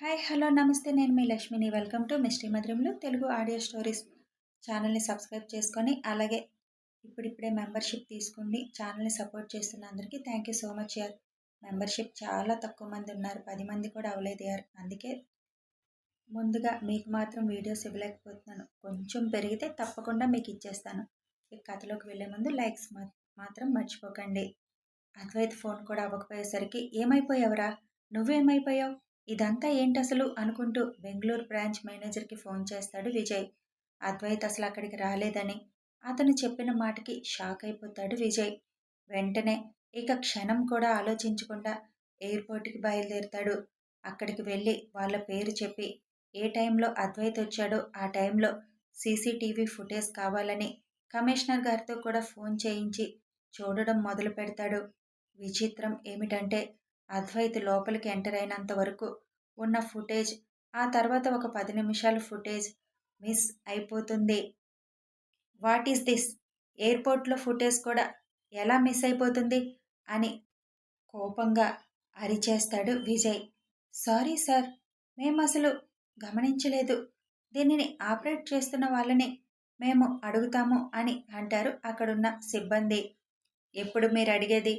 Hi hello నమస్తే. నేను మీ లక్ష్మిని. వెల్కమ్ టు మిస్టీ మధురంలో తెలుగు ఆడియో స్టోరీస్ ఛానల్ని సబ్స్క్రైబ్ చేసుకొని అలాగే ఇప్పుడిప్పుడే మెంబర్షిప్ తీసుకుని ఛానల్ని సపోర్ట్ చేస్తున్న అందరికీ థ్యాంక్ యూ సో మచ్ యార్. మెంబర్షిప్ చాలా తక్కువ మంది ఉన్నారు. పది మంది కూడా అవ్వలేదు యార్. అందుకే ముందుగా మీకు మాత్రం వీడియోస్ ఇవ్వలేకపోతున్నాను. కొంచెం పెరిగితే తప్పకుండా మీకు ఇచ్చేస్తాను. ఈ కథలోకి వెళ్ళే ముందు లైక్స్ మాత్రం మర్చిపోకండి. అద్వైత్ ఫోన్ కూడా అవ్వకపోయేసరికి ఏమైపోయావురా? నువ్వేమైపోయావు? ఇదంతా ఏంటి అసలు అనుకుంటూ బెంగళూరు బ్రాంచ్ మేనేజర్కి ఫోన్ చేస్తాడు విజయ్. అద్వైత్ అసలు అక్కడికి రాలేదని. అతను చెప్పిన మాటకి షాక్ అయిపోతాడు విజయ్. వెంటనే ఇక క్షణం కూడా ఆలోచించకుండా ఎయిర్పోర్ట్కి బయలుదేరుతాడు. అక్కడికి వెళ్ళి వాళ్ళ పేరు చెప్పి ఏ టైంలో అద్వైత్ వచ్చాడో ఆ టైంలో సీసీటీవీ ఫుటేజ్ కావాలని కమిషనర్ గారితో కూడా ఫోన్ చేయించి చూడడం మొదలు పెడతాడు విచిత్రం ఏమిటంటే అద్వైత్ లోపలికి ఎంటర్ అయినంత వరకు ఉన్న ఫుటేజ్ ఆ తర్వాత ఒక పది నిమిషాల ఫుటేజ్ మిస్ అయిపోతుంది. What is this? ఎయిర్పోర్ట్లో ఫుటేజ్ కూడా ఎలా మిస్ అయిపోతుంది? అని కోపంగా అరిచేస్తాడు విజయ్. సారీ సార్ మేము అసలు గమనించలేదు. దీనిని ఆపరేట్ చేస్తున్న వాళ్ళని మేము అడుగుతాము అని అంటారు అక్కడున్న సిబ్బంది. ఎప్పుడు మీరు అడిగేది?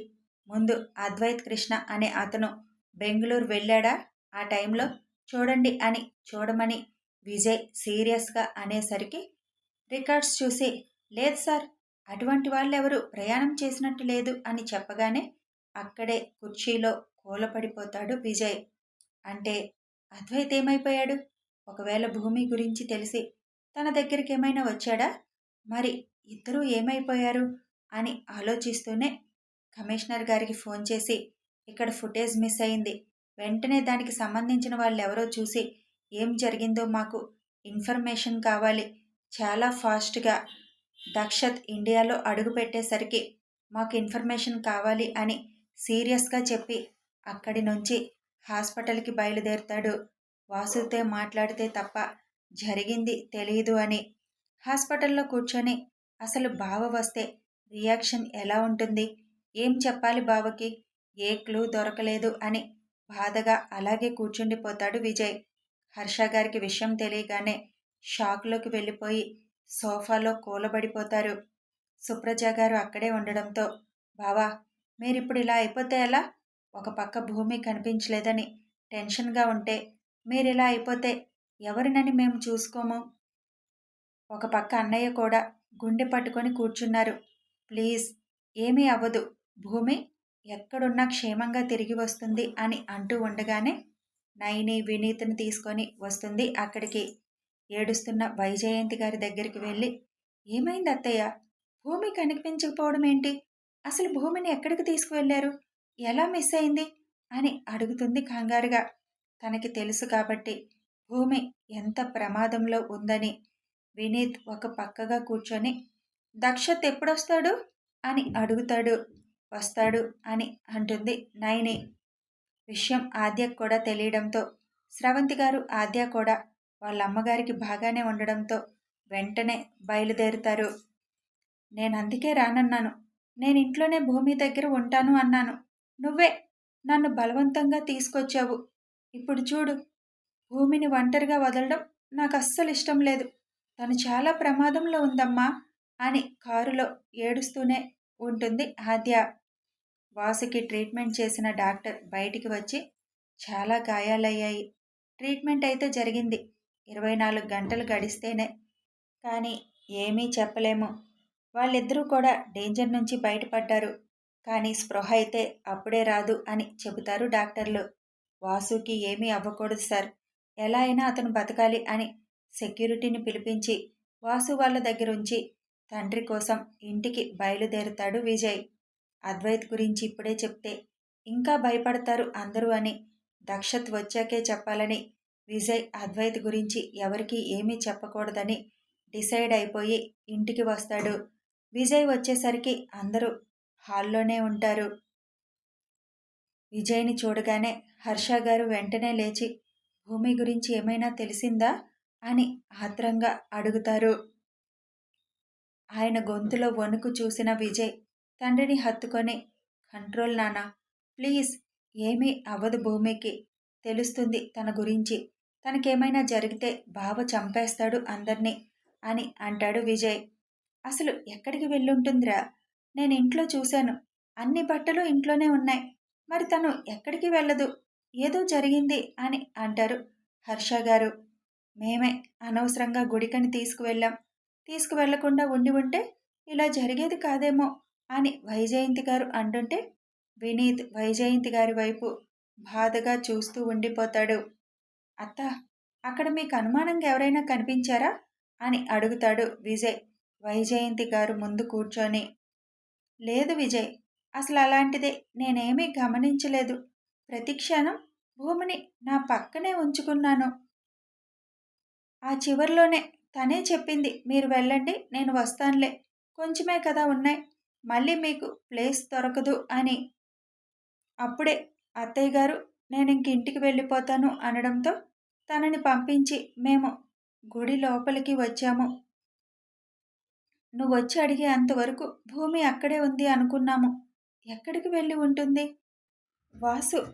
ముందు అద్వైత్ కృష్ణ అనే అతను బెంగళూరు వెళ్ళాడా? ఆ టైంలో చూడండి అని చూడమని విజయ్ సీరియస్గా అనేసరికి రికార్డ్స్ చూసి లేదు సార్ అటువంటి వాళ్ళెవరు ప్రయాణం చేసినట్టు లేదు అని చెప్పగానే అక్కడే కుర్చీలో కూలపడిపోతాడు విజయ్. అంటే అద్వైత్ ఏమైపోయాడు? ఒకవేళ భూమి గురించి తెలిసి తన దగ్గరికి ఏమైనా వచ్చాడా? మరి ఇద్దరూ ఏమైపోయారు? అని ఆలోచిస్తూనే కమిషనర్ గారికి ఫోన్ చేసి ఇక్కడ ఫుటేజ్ మిస్ అయింది. వెంటనే దానికి సంబంధించిన వాళ్ళు ఎవరో చూసి ఏం జరిగిందో మాకు ఇన్ఫర్మేషన్ కావాలి. చాలా ఫాస్ట్గా దక్షత్ ఇండియాలో అడుగు పెట్టేసరికి మాకు ఇన్ఫర్మేషన్ కావాలి అని సీరియస్గా చెప్పి అక్కడి నుంచి హాస్పిటల్కి బయలుదేరుతాడు. వాసుతో మాట్లాడితే తప్ప జరిగింది తెలియదు అని. హాస్పిటల్లో కూర్చొని అసలు బావ వస్తే రియాక్షన్ ఎలా ఉంటుంది? ఏం చెప్పాలి బావకి? ఏ క్లూ దొరకలేదు అని బాధగా అలాగే కూర్చుండిపోతాడు విజయ్. హర్ష గారికి విషయం తెలియగానే షాక్లోకి వెళ్ళిపోయి సోఫాలో కూలబడిపోతారు. సుప్రజ గారు అక్కడే ఉండడంతో బావా మీరిప్పుడు ఇలా అయిపోతే ఎలా? ఒక పక్క భూమి కనిపించలేదని టెన్షన్గా ఉంటే మీరు ఇలా అయిపోతే ఎవరినని మేము చూసుకోము? ఒక పక్క అన్నయ్య కూడా గుండె పట్టుకొని కూర్చున్నారు. ప్లీజ్ ఏమీ అవ్వదు. భూమి ఎక్కడున్నా క్షేమంగా తిరిగి వస్తుంది అని అంటూ ఉండగానే నయని వినీత్ని తీసుకొని వస్తుంది. అక్కడికి ఏడుస్తున్న వైజయంతి గారి దగ్గరికి వెళ్ళి ఏమైంది అత్తయ్య? భూమి కనిపించకపోవడం ఏంటి? అసలు భూమిని ఎక్కడికి తీసుకువెళ్ళారు? ఎలా మిస్ అయింది? అని అడుగుతుంది కంగారుగా. తనకి తెలుసు కాబట్టి భూమి ఎంత ప్రమాదంలో ఉందని వినీత్ ఒక పక్కగా కూర్చొని దక్షత్ ఎప్పుడొస్తాడు? అని అడుగుతాడు. వస్తాడు అని అంటుంది నయని విషయం ఆద్యకు కూడా తెలియడంతో స్రవంతి గారు ఆద్య కూడా వాళ్ళ అమ్మగారికి బాగానే ఉండడంతో వెంటనే బయలుదేరుతారు. నేను అందుకే రానన్నాను. నేను ఇంట్లోనే భూమి దగ్గర ఉంటాను అన్నాను. నువ్వే నన్ను బలవంతంగా తీసుకొచ్చావు. ఇప్పుడు చూడు భూమిని ఒంటరిగా వదలడం నాకు అస్సలు ఇష్టం లేదు. తను చాలా ప్రమాదంలో ఉందమ్మా అని కారులో ఏడుస్తూనే ఉంటుంది ఆద్య. వాసుకి ట్రీట్మెంట్ చేసిన డాక్టర్ బయటికి వచ్చి చాలా గాయాలయ్యాయి. ట్రీట్మెంట్ అయితే జరిగింది. ఇరవై నాలుగు గంటలు గడిస్తేనే. కానీ ఏమీ చెప్పలేము. వాళ్ళిద్దరూ కూడా డేంజర్ నుంచి బయటపడ్డారు. కానీ స్పృహ అయితే అప్పుడే రాదు అని చెబుతారు డాక్టర్లు. వాసుకి ఏమీ అవ్వకూడదు సార్. ఎలా అయినా అతను బతకాలి అని సెక్యూరిటీని పిలిపించి వాసు వాళ్ళ దగ్గరుంచి తండ్రి కోసం ఇంటికి బయలుదేరుతాడు విజయ్. అద్వైత్ గురించి ఇప్పుడే చెప్తే ఇంకా భయపడతారు అందరూ అని. దక్షత్ వచ్చాకే చెప్పాలని. విజయ్ అద్వైత్ గురించి ఎవరికి ఏమీ చెప్పకూడదని డిసైడ్ అయిపోయి ఇంటికి వస్తాడు. విజయ్ వచ్చేసరికి అందరూ హాల్లోనే ఉంటారు. విజయ్ని చూడగానే హర్ష గారు వెంటనే లేచి భూమి గురించి ఏమైనా తెలిసిందా? అని ఆత్రంగా అడుగుతారు. ఆయన గొంతులో వణుకు చూసిన విజయ్ తండ్రిని హత్తుకొని కంట్రోల్ నానా ప్లీజ్ ఏమీ అవ్వదు భూమికి. తెలుస్తుంది తన గురించి. తనకేమైనా జరిగితే బావ చంపేస్తాడు అందరినీ అని అంటాడు విజయ్. అసలు ఎక్కడికి వెళ్ళుంటుందిరా? నేను ఇంట్లో చూశాను. అన్ని బట్టలు ఇంట్లోనే ఉన్నాయి. మరి తను ఎక్కడికి వెళ్ళదు? ఏదో జరిగింది అని అంటారు హర్ష గారు. మేమే అనవసరంగా గుడికని తీసుకువెళ్ళాం. తీసుకువెళ్ళకుండా ఉండి ఉంటే ఇలా జరిగేది కాదేమో. అని వైజయంతి గారు అంటుంటే వినీత్ వైజయంతి గారి వైపు బాధగా చూస్తూ ఉండిపోతాడు. అత్త అక్కడ మీకు అనుమానంగా ఎవరైనా కనిపించారా? అని అడుగుతాడు విజయ్. వైజయంతి గారు ముందు కూర్చొని లేదు విజయ్ అసలు అలాంటిదే నేనేమీ గమనించలేదు. ప్రతి క్షణం భూమిని నా పక్కనే ఉంచుకున్నాను. ఆ చివరిలోనే తనే చెప్పింది మీరు వెళ్ళండి నేను వస్తానులే. కొంచెమే కదా ఉన్నాయి. మళ్ళీ మీకు ప్లేస్ దొరకదు అని. అప్పుడే అత్తయ్య గారు నేను ఇంక ఇంటికి వెళ్ళిపోతాను అనడంతో తనని పంపించి మేము గుడి లోపలికి వచ్చాము. నువ్వు వచ్చి అడిగే అంతవరకు భూమి అక్కడే ఉంది అనుకున్నాము. ఎక్కడికి వెళ్ళి ఉంటుంది? వాసు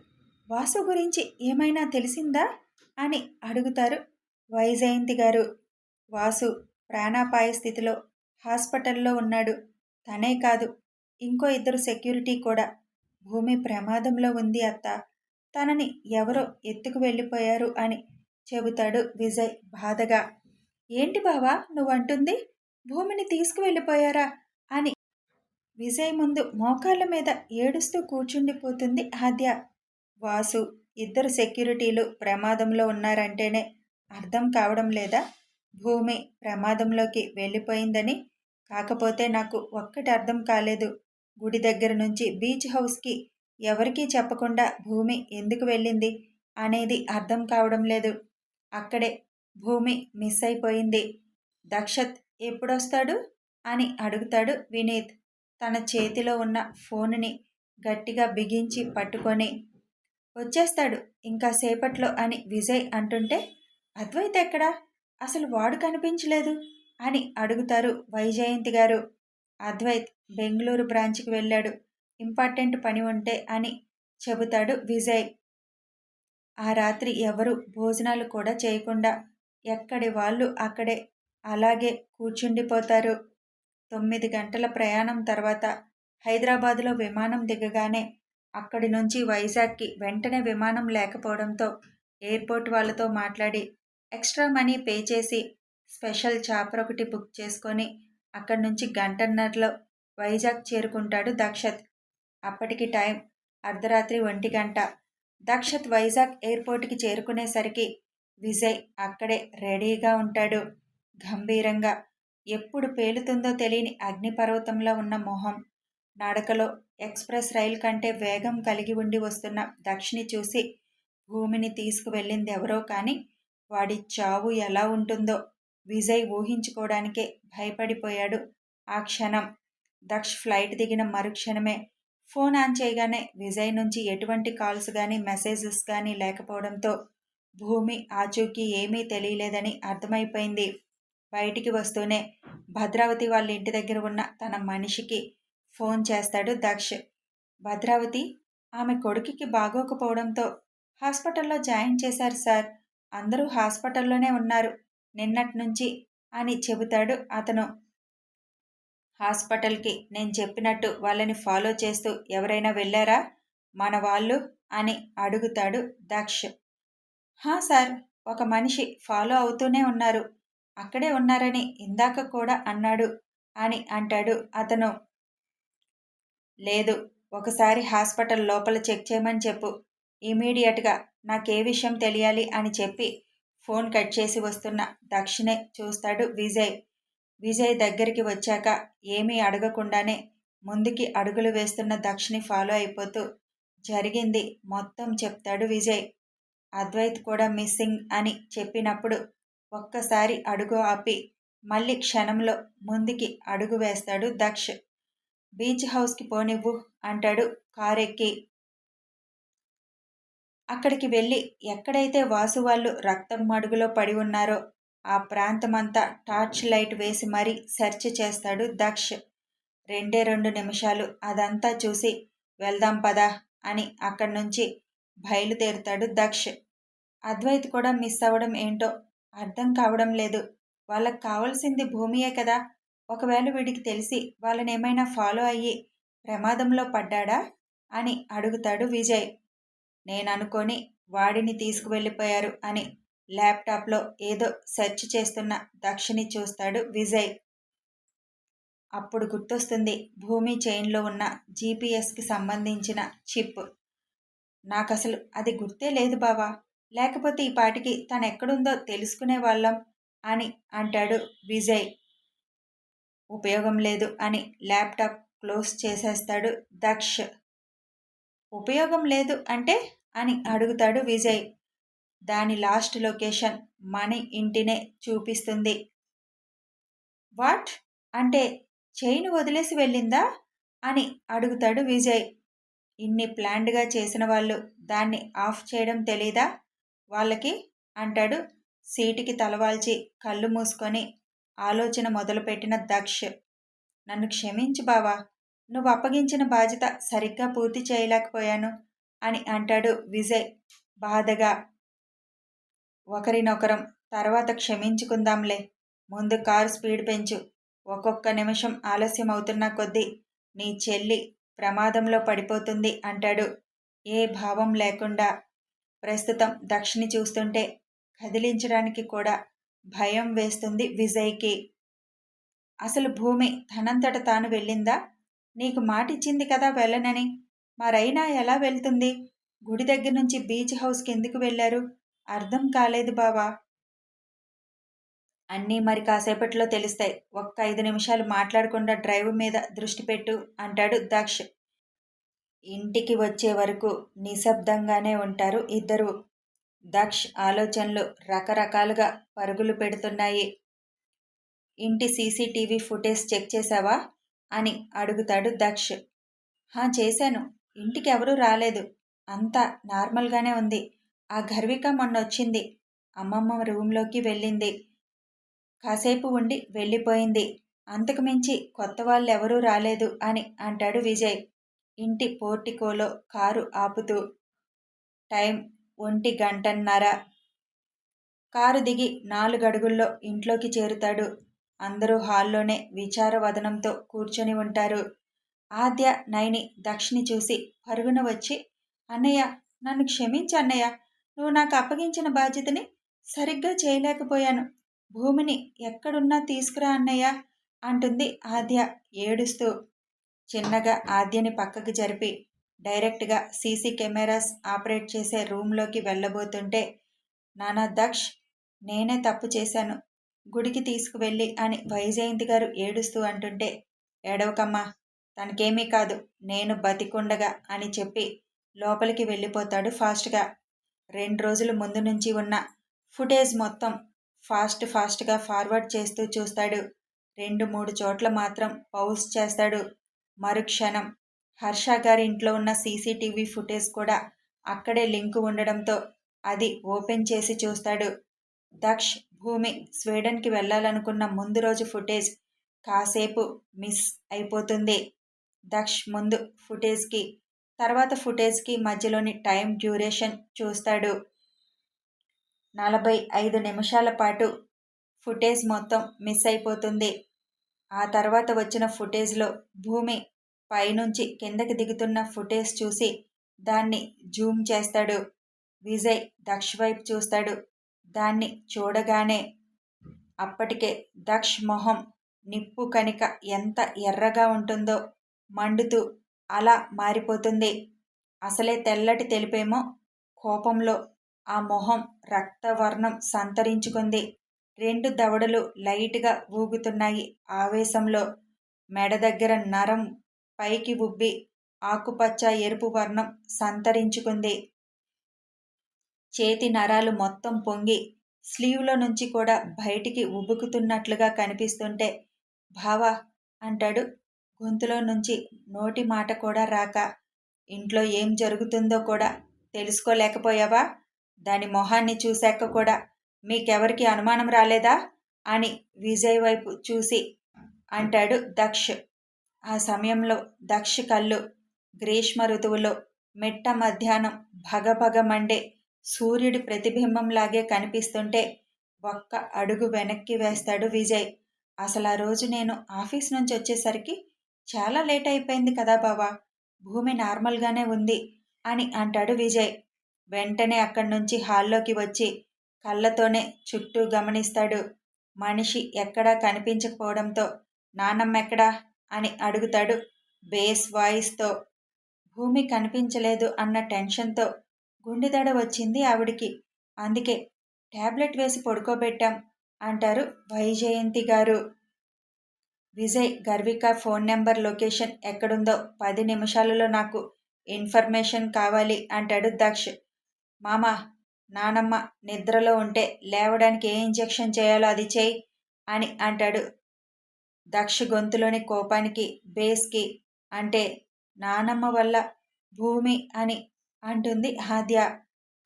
వాసు గురించి ఏమైనా తెలిసిందా? అని అడుగుతారు వైజయంతి గారు. వాసు ప్రాణాపాయ స్థితిలో హాస్పిటల్లో ఉన్నాడు. తనే కాదు ఇంకో ఇద్దరు సెక్యూరిటీ కూడా. భూమి ప్రమాదంలో ఉంది అత్త. తనని ఎవరో ఎత్తుకు వెళ్ళిపోయారు అని చెబుతాడు విజయ్ బాధగా. ఏంటి బావా నువ్వంటుంది? భూమిని తీసుకువెళ్ళిపోయారా? అని విజయ్ ముందు మోకాళ్ళ మీద ఏడుస్తూ కూర్చుండిపోతుంది ఆద్య. వాసు ఇద్దరు సెక్యూరిటీలు ప్రమాదంలో ఉన్నారంటేనే అర్థం కావడం లేదా? భూమి ప్రమాదంలోకి వెళ్ళిపోయిందని కాకపోతే నాకు ఒక్కటి అర్థం కాలేదు. గుడి దగ్గర నుంచి బీచ్ హౌస్కి ఎవరికీ చెప్పకుండా భూమి ఎందుకు వెళ్ళింది అనేది అర్థం కావడం లేదు. అక్కడే భూమి మిస్ అయిపోయింది. దక్షత్ ఎప్పుడొస్తాడు? అని అడుగుతాడు వినీత్. తన చేతిలో ఉన్న ఫోన్ని గట్టిగా బిగించి పట్టుకొని వచ్చేస్తాడు ఇంకా సేపట్లో అని విజయ్ అంటుంటే అద్వైత్ ఎక్కడా? అసలు వాడు కనిపించలేదు. అని అడుగుతారు వైజయంతి గారు. అద్వైత్ బెంగళూరు బ్రాంచ్కి వెళ్ళాడు. ఇంపార్టెంట్ పని ఉంటే అని చెబుతాడు విజయ్. ఆ రాత్రి ఎవరు భోజనాలు కూడా చేయకుండా ఎక్కడి వాళ్ళు అక్కడే అలాగే కూర్చుండిపోతారు. తొమ్మిది గంటల ప్రయాణం తర్వాత హైదరాబాదులో విమానం దిగగానే అక్కడి నుంచి వైజాగ్కి వెంటనే విమానం లేకపోవడంతో ఎయిర్పోర్ట్ వాళ్ళతో మాట్లాడి ఎక్స్ట్రా మనీ పే చేసి స్పెషల్ చాపర్ ఒకటి బుక్ చేసుకొని అక్కడి నుంచి గంటన్నరలో వైజాగ్ చేరుకుంటాడు దక్షత్. అప్పటికి టైం అర్ధరాత్రి ఒంటి గంట. దక్షత్ వైజాగ్ ఎయిర్పోర్ట్కి చేరుకునేసరికి విజయ్ అక్కడే రెడీగా ఉంటాడు. గంభీరంగా ఎప్పుడు పేలుతుందో తెలియని అగ్నిపర్వతంలో ఉన్న మొహం నడకలో ఎక్స్ప్రెస్ రైలు కంటే వేగం కలిగి ఉండి వస్తున్న దక్షిణి చూసి భూమిని తీసుకువెళ్ళింది ఎవరో కానీ వాడి చావు ఎలా ఉంటుందో విజయ్ ఊహించుకోవడానికే భయపడిపోయాడు. ఆ క్షణం దక్ష్ ఫ్లైట్ దిగిన మరుక్షణమే. ఫోన్ ఆన్ చేయగానే విజయ్ నుంచి ఎటువంటి కాల్స్ కానీ మెసేజెస్ కానీ లేకపోవడంతో భూమి ఆచూకీ ఏమీ తెలియలేదని అర్థమైపోయింది. బయటికి వస్తూనే భద్రావతి వాళ్ళ ఇంటి దగ్గర ఉన్న తన మనిషికి ఫోన్ చేస్తాడు దక్ష్. భద్రావతి ఆమె కొడుకుకి బాగోకపోవడంతో హాస్పిటల్లో జాయిన్ చేశారు సార్. అందరూ హాస్పిటల్లోనే ఉన్నారు. నిన్నటి నుంచి అని చెబుతాడు అతను. హాస్పిటల్కి నేను చెప్పినట్టు వాళ్ళని ఫాలో చేస్తూ ఎవరైనా వెళ్ళారా? మన వాళ్ళు? అని అడుగుతాడు దక్ష్. హా సార్ ఒక మనిషి ఫాలో అవుతూనే ఉన్నారు. అక్కడే ఉన్నారని ఇందాక కూడా అన్నాడు అని అంటాడు అతను. లేదు ఒకసారి హాస్పిటల్ లోపల చెక్ చేయమని చెప్పు. ఇమీడియట్గా నాకే విషయం తెలియాలి అని చెప్పి ఫోన్ కట్ చేసి వస్తున్న దక్షిణే చూస్తాడు విజయ్. విజయ్ దగ్గరికి వచ్చాక ఏమీ అడగకుండానే ముందుకి అడుగులు వేస్తున్న దక్షిణి ఫాలో అయిపోతూ జరిగింది మొత్తం చెప్తాడు విజయ్. అద్వైత్ కూడా మిస్సింగ్ అని చెప్పినప్పుడు ఒక్కసారి అడుగు ఆపి మళ్ళీ క్షణంలో ముందుకి అడుగు వేస్తాడు దక్ష్. బీచ్ హౌస్కి పోనివ్వు అంటాడు కారెక్కి. అక్కడికి వెళ్ళి ఎక్కడైతే వాసు వాళ్ళు రక్తం మడుగులో పడి ఉన్నారో ఆ ప్రాంతమంతా టార్చ్ లైట్ వేసి మరీ సెర్చ్ చేస్తాడు దక్ష్. రెండే రెండు నిమిషాలు అదంతా చూసి వెళ్దాం పదా అని అక్కడి నుంచి బయలుదేరుతాడు దక్ష్. అద్వైత్ కూడా మిస్ అవ్వడం ఏంటో అర్థం కావడం లేదు. వాళ్ళకి కావాల్సింది భూమియే కదా. ఒకవేళ వీడికి తెలిసి వాళ్ళని ఏమైనా ఫాలో అయ్యి ప్రమాదంలో పడ్డాడా అని అడుగుతాడు విజయ్. నేను అనుకొని వాడిని తీసుకువెళ్ళిపోయారు అని ల్యాప్టాప్లో ఏదో సెర్చ్ చేస్తున్న దక్షిణి చూస్తాడు విజయ్. అప్పుడు గుర్తొస్తుంది భూమి చైన్లో ఉన్న జీపీఎస్కి సంబంధించిన చిప్. నాకు అసలు అది గుర్తే లేదు బావా. లేకపోతే ఈ పాటికి తను ఎక్కడుందో తెలుసుకునే వాళ్ళం అని అంటాడు విజయ్. ఉపయోగం లేదు అని ల్యాప్టాప్ క్లోజ్ చేసేస్తాడు దక్ష్. ఉపయోగం లేదు అంటే అని అడుగుతాడు విజయ్. దాని లాస్ట్ లొకేషన్ మణి ఇంటినే చూపిస్తుంది. వాట్? అంటే చైన్ వదిలేసి వెళ్ళిందా? అని అడుగుతాడు విజయ్. ఇన్ని ప్లాండ్గా చేసిన వాళ్ళు దాన్ని ఆఫ్ చేయడం తెలీదా? వాళ్ళకి అంటాడు. సీటుకి తలవాల్చి కళ్ళు మూసుకొని ఆలోచన మొదలుపెట్టిన దక్ష్. నన్ను క్షమించు బావా. నువ్వు అప్పగించిన బాధ్యత సరిగ్గా పూర్తి చేయలేకపోయాను అని అంటాడు విజయ్ బాధగా. ఒకరినొకరం తర్వాత క్షమించుకుందాంలే. ముందు కారు స్పీడ్ పెంచు. ఒక్కొక్క నిమిషం ఆలస్యం అవుతున్న కొద్దీ నీ చెల్లి ప్రమాదంలో పడిపోతుంది అంటాడు. ఏ భావం లేకుండా. ప్రస్తుతం దక్షిణి చూస్తుంటే కదిలించడానికి కూడా భయం వేస్తుంది విజయ్కి. అసలు భూమి తనంతట తాను వెళ్ళిందా? నీకు మాటిచ్చింది కదా వెళ్ళనని. మరైనా ఎలా వెళ్తుంది? గుడి దగ్గర నుంచి బీచ్ హౌస్కి ఎందుకు వెళ్ళారు. అర్థం కాలేదు బావా. అన్నీ మరి కాసేపట్లో తెలుస్తాయి. ఒక్క ఐదు నిమిషాలు మాట్లాడకుండా డ్రైవ్ మీద దృష్టి పెట్టు అంటాడు దక్ష్. ఇంటికి వచ్చే వరకు నిశ్శబ్దంగానే ఉంటారు ఇద్దరు. దక్ష్ ఆలోచనలు రకరకాలుగా పరుగులు పెడుతున్నాయి. ఇంటి సీసీటీవీ ఫుటేజ్ చెక్ చేశావా? అని అడుగుతాడు దక్ష్. హా చేశాను. ఇంటికి ఎవరూ రాలేదు. అంతా నార్మల్గానే ఉంది. ఆ గర్విక మొన్న వచ్చింది అమ్మమ్మ రూమ్లోకి వెళ్ళింది. కాసేపు ఉండి వెళ్ళిపోయింది. అంతకుమించి కొత్త వాళ్ళు ఎవరూ రాలేదు అని అంటాడు విజయ్. ఇంటి పోర్టికోలో కారు ఆపుతూ టైం ఒంటి గంటన్నర కారు దిగి నాలుగడుగుల్లో ఇంట్లోకి చేరుతాడు. అందరూ హాల్లోనే విచారవదనంతో కూర్చొని ఉంటారు. ఆద్య నైని దక్షిణి చూసి పరుగున వచ్చి అన్నయ్య నన్ను క్షమించి అన్నయ్య. నువ్వు నాకు అప్పగించిన బాధ్యతని సరిగ్గా చేయలేకపోయాను. భూమిని ఎక్కడున్నా తీసుకురా అన్నయ్య అంటుంది ఆద్య ఏడుస్తూ. చిన్నగా ఆద్యని పక్కకు జరిపి డైరెక్ట్గా సీసీ కెమెరాస్ ఆపరేట్ చేసే రూమ్లోకి వెళ్ళబోతుంటే నానా దక్ష్ నేనే తప్పు చేశాను. గుడికి తీసుకువెళ్ళి అని వైజయంతి గారు ఏడుస్తూ అంటుంటే ఏడవకమ్మా తనకేమీ కాదు నేను బతికుండగా అని చెప్పి లోపలికి వెళ్ళిపోతాడు ఫాస్ట్గా. రెండు రోజుల ముందు నుంచి ఉన్న ఫుటేజ్ మొత్తం ఫాస్ట్ ఫాస్ట్గా ఫార్వర్డ్ చేస్తూ చూస్తాడు. రెండు మూడు చోట్ల మాత్రం పౌల్స్ చేస్తాడు. మరుక్షణం హర్ష గారి ఇంట్లో ఉన్న సీసీటీవీ ఫుటేజ్ కూడా అక్కడే లింక్ ఉండడంతో అది ఓపెన్ చేసి చూస్తాడు. దక్ష్ భూమి స్వీడన్కి వెళ్ళాలనుకున్న ముందు రోజు ఫుటేజ్ కాసేపు మిస్ అయిపోతుంది. దక్ష్ ముందు ఫుటేజ్కి తర్వాత ఫుటేజ్కి మధ్యలోని టైం డ్యూరేషన్ చూస్తాడు. నలభై ఐదు నిమిషాల పాటు ఫుటేజ్ మొత్తం మిస్ అయిపోతుంది. ఆ తర్వాత వచ్చిన ఫుటేజ్లో భూమి పైనుంచి కిందకి దిగుతున్న ఫుటేజ్ చూసి దాన్ని జూమ్ చేస్తాడు. విజయ్ దక్ష్ వైపు చూస్తాడు. దాన్ని చూడగానే అప్పటికే దక్ష్ మొహం నిప్పు కనిక ఎంత ఎర్రగా ఉంటుందో మండుతూ అలా మారిపోతుంది. అసలే తెల్లటి తెలిపేమో కోపంలో ఆ మొహం రక్తవర్ణం సంతరించుకుంది. రెండు దవడలు లైట్గా ఊగుతున్నాయి. ఆవేశంలో మెడ దగ్గర నరం పైకి ఉబ్బి ఆకుపచ్చ ఎరుపు వర్ణం సంతరించుకుంది. చేతి నరాలు మొత్తం పొంగి స్లీవ్లో నుంచి కూడా బయటికి ఉబ్బుకుతున్నట్లుగా కనిపిస్తుంటే బావా అంటాడు. గొంతులో నుంచి నోటి మాట కూడా రాక ఇంట్లో ఏం జరుగుతుందో కూడా తెలుసుకోలేకపోయావా? దాని మొహాన్ని చూశాక కూడా మీకెవరికి అనుమానం రాలేదా? అని విజయ్ వైపు చూసి అంటాడు దక్ష్. ఆ సమయంలో దక్ష్ కళ్ళు గ్రీష్మ ఋతువులో మెట్ట మధ్యాహ్నం భగభగ మండే సూర్యుడి ప్రతిబింబంలాగే కనిపిస్తుంటే ఒక్క అడుగు వెనక్కి వేస్తాడు విజయ్. అసలు ఆ రోజు నేను ఆఫీస్ నుంచి వచ్చేసరికి చాలా లేట్ అయిపోయింది కదా బావా భూమి నార్మల్గానే ఉంది అని అంటాడు విజయ్. వెంటనే అక్కడి నుంచి హాల్లోకి వచ్చి కళ్ళతోనే చుట్టూ గమనిస్తాడు. మనిషి ఎక్కడా కనిపించకపోవడంతో నానమ్మ ఎక్కడా? అని అడుగుతాడు బేస్ వాయిస్తో. భూమి కనిపించలేదు అన్న టెన్షన్తో గుండెదడ వచ్చింది ఆవిడికి. అందుకే ట్యాబ్లెట్ వేసి పడుకోబెట్టాం అంటారు వైజయంతి గారు. Vijay Garvika phone number location ఎక్కడుందో పది నిమిషాలలో నాకు ఇన్ఫర్మేషన్ కావాలి అంటాడు దక్ష్. మామ నానమ్మ నిద్రలో ఉంటే లేవడానికి ఏ ఇంజెక్షన్ చేయాలో అది చేయి అని అంటాడు దక్ష గొంతులోని కోపానికి బేస్కి అంటే నానమ్మ వల్ల భూమి అని అంటుంది హాద్య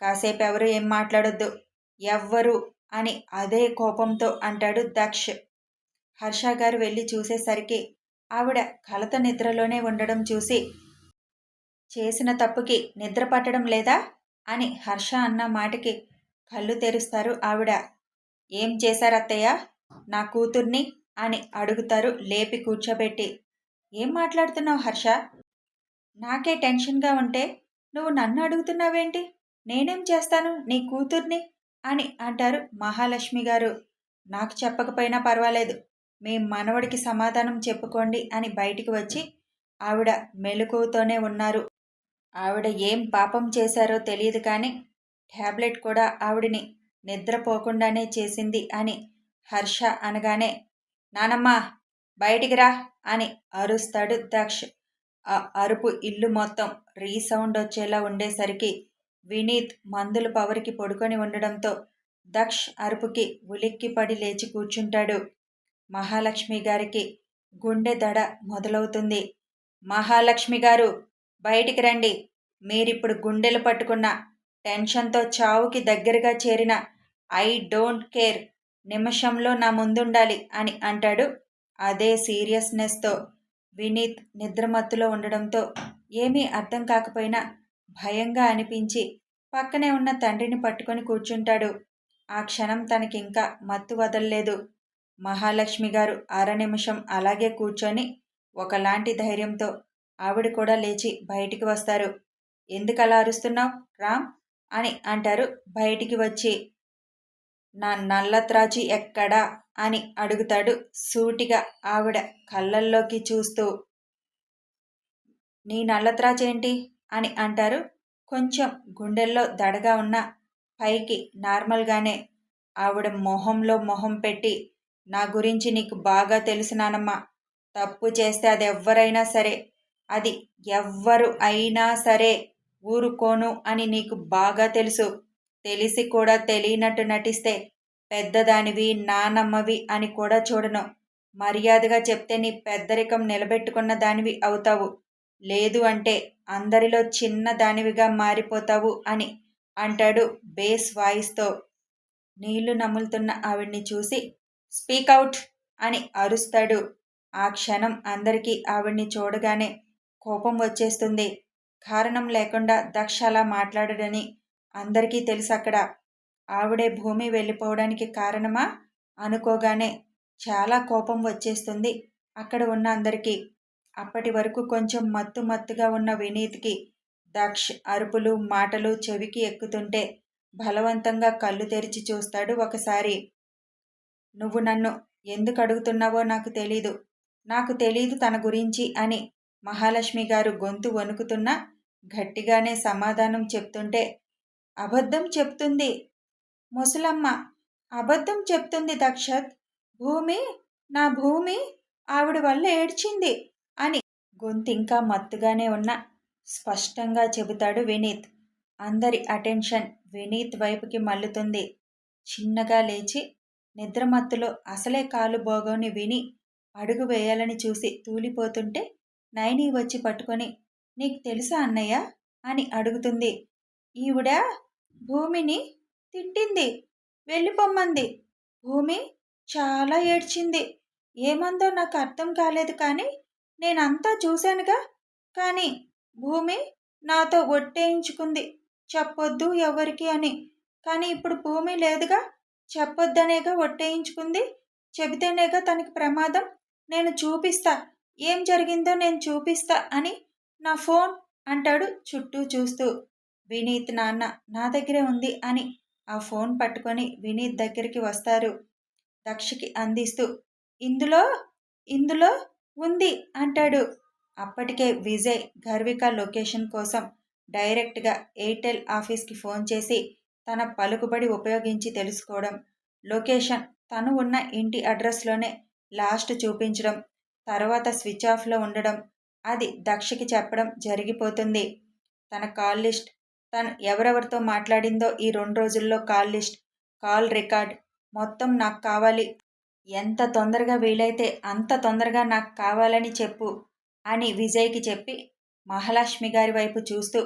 కాసేపు ఎవరు ఏం మాట్లాడొద్దు. ఎవ్వరు అని అదే కోపంతో అంటాడు దక్ష్. హర్ష గారు వెళ్ళి చూసేసరికి ఆవిడ కలత నిద్రలోనే ఉండడం చూసి చేసిన తప్పుకి నిద్ర పట్టడం లేదా? అని హర్ష అన్న మాటకి కళ్ళు తెరుస్తారు ఆవిడ. ఏం చేశారత్తయ్య నా కూతుర్ని? అని అడుగుతారు లేపి కూర్చోబెట్టి. ఏం మాట్లాడుతున్నావు హర్ష? నాకే టెన్షన్గా ఉంటే నువ్వు నన్ను అడుగుతున్నావేంటి? నేనేం చేస్తాను నీ కూతుర్ని? అని అంటారు మహాలక్ష్మి గారు. నాకు చెప్పకపోయినా పర్వాలేదు. మీ మనవడికి సమాధానం చెప్పుకోండి అని బయటికి వచ్చి ఆవిడ మెలకువతోనే ఉన్నారు. ఆవిడ ఏం పాపం చేశారో తెలియదు కానీ ట్యాబ్లెట్ కూడా ఆవిడని నిద్రపోకుండానే చేసింది అని హర్ష అనగానే నానమ్మ బయటికి రా అని అరుస్తాడు దక్ష్. ఆ అరుపు ఇల్లు మొత్తం రీసౌండ్ వచ్చేలా ఉండేసరికి వినీత్ మందులు పవర్కి పడుకొని ఉండడంతో దక్ష్ అరుపుకి ఉలిక్కిపడి లేచి కూర్చుంటాడు. మహాలక్ష్మి గారికి గుండె దడ మొదలవుతుంది. మహాలక్ష్మి గారు బయటికి రండి. మీరిప్పుడు గుండెలు పట్టుకున్న టెన్షన్తో చావుకి దగ్గరగా చేరిన ఐ డోంట్ కేర్ నిమిషంలో నా ముందుండాలి అని అంటాడు. అదే సీరియస్నెస్తో వినీత్ నిద్రమత్తులో ఉండడంతో ఏమీ అర్థం కాకపోయినా భయంగా అనిపించి పక్కనే ఉన్న తండ్రిని పట్టుకొని కూర్చుంటాడు. ఆ క్షణం తనకింకా మత్తు వదల్లేదు. మహాలక్ష్మి గారు అర నిమిషం అలాగే కూర్చొని ఒకలాంటి ధైర్యంతో ఆవిడ కూడా లేచి బయటికి వస్తారు. ఎందుకు అలా అరుస్తున్నావు? రామ్ అని అంటారు బయటికి వచ్చి. నా నల్లత్రాచి ఎక్కడా? అని అడుగుతాడు సూటిగా ఆవిడ కళ్ళల్లోకి చూస్తూ. నీ నల్లత్రాచేంటి అని అంటారు. కొంచెం గుండెల్లో దడగా ఉన్న పైకి నార్మల్గానే ఆవిడ మొహంలో మొహం పెట్టి నా గురించి నీకు బాగా తెలుసునానమ్మా. తప్పు చేస్తే అది ఎవ్వరైనా సరే అది ఎవ్వరు అయినా సరే ఊరుకోను అని నీకు బాగా తెలుసు. తెలిసి కూడా తెలియనట్టు నటిస్తే పెద్దదానివి నానమ్మవి అని కూడా చూడను. మర్యాదగా చెప్తే నీ పెద్దరికం నిలబెట్టుకున్న దానివి అవుతావు. లేదు అంటే అందరిలో చిన్న దానివిగా మారిపోతావు అని అంటాడు బేస్ వాయిస్తో. నీళ్ళు నములుతున్న ఆవిడ్ని చూసి స్పీక్ అవుట్ అని అరుస్తాడు. ఆ క్షణం అందరికీ ఆవిడ్ని చూడగానే కోపం వచ్చేస్తుంది. కారణం లేకుండా దక్ష అలా మాట్లాడడని అందరికీ తెలుసు అక్కడ ఆవిడే భూమి వెళ్ళిపోవడానికి కారణమా? అనుకోగానే చాలా కోపం వచ్చేస్తుంది అక్కడ ఉన్న అందరికీ. అప్పటి వరకు కొంచెం మత్తు మత్తుగా ఉన్న వినీత్కి దక్ష్ అరుపులు మాటలు చెవికి ఎక్కుతుంటే బలవంతంగా కళ్ళు తెరిచి చూస్తాడు ఒకసారి. నువ్వు నన్ను ఎందుకు అడుగుతున్నావో నాకు తెలీదు. నాకు తెలీదు తన గురించి అని మహాలక్ష్మి గారు గొంతు వణుకుతున్నా గట్టిగానే సమాధానం చెప్తుంటే అబద్ధం చెప్తుంది. ముసలమ్మ అబద్ధం చెప్తుంది దక్షత్. భూమి నా భూమి ఆవిడ వల్ల ఏడ్చింది అని గొంతింకా మత్తుగానే ఉన్న స్పష్టంగా చెబుతాడు వినీత్. అందరి అటెన్షన్ వినీత్ వైపుకి మల్లుతుంది చిన్నగా లేచి నిద్రమత్తులో అసలే కాలు బోగోని విని అడుగు వేయాలని చూసి తూలిపోతుంటే నైని వచ్చి పట్టుకొని నీకు తెలుసా అన్నయ్య? అని అడుగుతుంది. ఈవిడ భూమిని తిట్టింది వెళ్ళిపోమ్మంది. భూమి చాలా ఏడ్చింది. ఏమందో నాకు అర్థం కాలేదు కానీ నేనంతా చూశానుగా. కానీ భూమి నాతో ఒట్టేయించుకుంది. చెప్పొద్దు ఎవరికి అని. కానీ ఇప్పుడు భూమి లేదుగా. చెప్పొద్దనేగా ఒట్టేయించుకుంది. చెబితేనేగా తనకి ప్రమాదం. నేను చూపిస్తా. ఏం జరిగిందో నేను చూపిస్తా అని నా ఫోన్ అంటాడు చుట్టూ చూస్తూ. వినీత్ నాన్న నా దగ్గరే ఉంది అని ఆ ఫోన్ పట్టుకొని వినీత్ దగ్గరికి వస్తారు. దక్షకి అందిస్తూ ఇందులో ఇందులో ఉంది అంటాడు. అప్పటికే విజయ్ గర్విక లొకేషన్ కోసం డైరెక్ట్గా ఎయిర్టెల్ ఆఫీస్కి ఫోన్ చేసి తన పలుకుబడి ఉపయోగించి తెలుసుకోవడం లొకేషన్ తను ఉన్న ఇంటి అడ్రస్లోనే లాస్ట్ చూపించడం తర్వాత స్విచ్ ఆఫ్లో ఉండడం అది దక్షకి చెప్పడం జరిగిపోతుంది. తన కాల్ లిస్ట్ తను ఎవరెవరితో మాట్లాడిందో ఈ రెండు రోజుల్లో కాల్ లిస్ట్ కాల్ రికార్డ్ మొత్తం నాకు కావాలి. ఎంత తొందరగా వీలైతే అంత తొందరగా నాకు కావాలని చెప్పు అని విజయ్కి చెప్పి మహాలక్ష్మి గారి వైపు చూస్తూ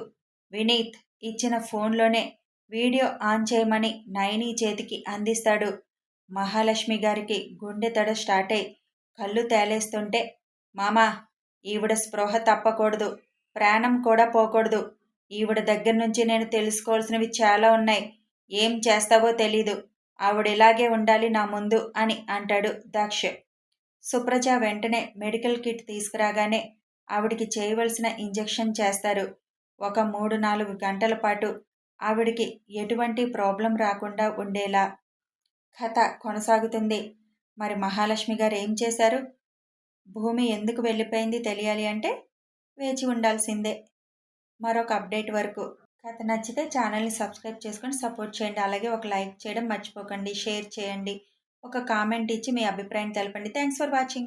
వినీత్ ఇచ్చిన ఫోన్లోనే వీడియో ఆన్ చేయమని నయనీ చేతికి అందిస్తాడు. మహాలక్ష్మి గారికి గుండె తడ స్టార్ట్ అయి కళ్ళు తేలేస్తుంటే మామా ఈవిడ స్పృహ తప్పకూడదు ప్రాణం కూడా పోకూడదు ఈవిడ దగ్గర నుంచి నేను తెలుసుకోవాల్సినవి చాలా ఉన్నాయి. ఏం చేస్తావో తెలీదు. ఆవిడ ఇలాగే ఉండాలి నా ముందు అని అంటాడు దాక్ష. సుప్రజ వెంటనే మెడికల్ కిట్ తీసుకురాగానే ఆవిడికి చేయవలసిన ఇంజెక్షన్ చేస్తారు. ఒక మూడు నాలుగు గంటల పాటు ఆవిడికి ఎటువంటి ప్రాబ్లం రాకుండా ఉండేలా కథ కొనసాగుతుంది. మరి మహాలక్ష్మి గారు ఏం చేశారు? భూమి ఎందుకు వెళ్ళిపోయింది తెలియాలి అంటే వేచి ఉండాల్సిందే. మరొక అప్డేట్ వరకు. కథ నచ్చితే ఛానల్ని సబ్స్క్రైబ్ చేసుకొని సపోర్ట్ చేయండి. అలాగే ఒక లైక్ చేయడం మర్చిపోకండి. షేర్ చేయండి. ఒక కామెంట్ ఇచ్చి మీ అభిప్రాయం తెలపండి. Thanks for watching.